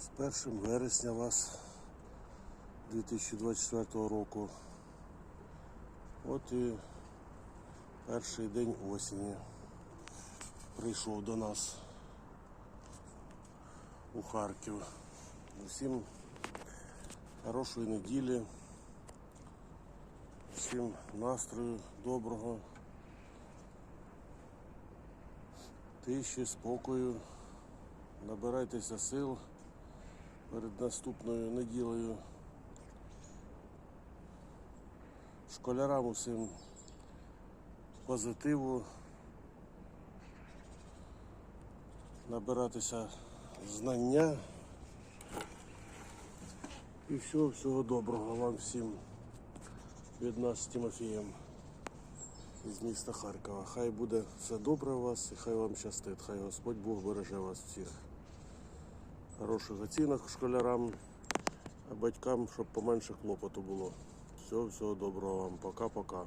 З 1 вересня вас 2024 року. От і перший день осені прийшов до нас у Харків. Усім хорошої неділі, всім настрою доброго, тиші, спокою. Набирайтеся сил перед наступною неділею. Школярам усім позитиву. Набиратися знання. І всього, всього доброго вам всім від нас з Тимофієм із міста Харкова. Хай буде все добре у вас і хай вам щастить. Хай Господь Бог береже вас всіх. Хороших оцінок школярам, батькам, щоб поменше клопоту було. Всього, всього доброго вам. Пока-пока.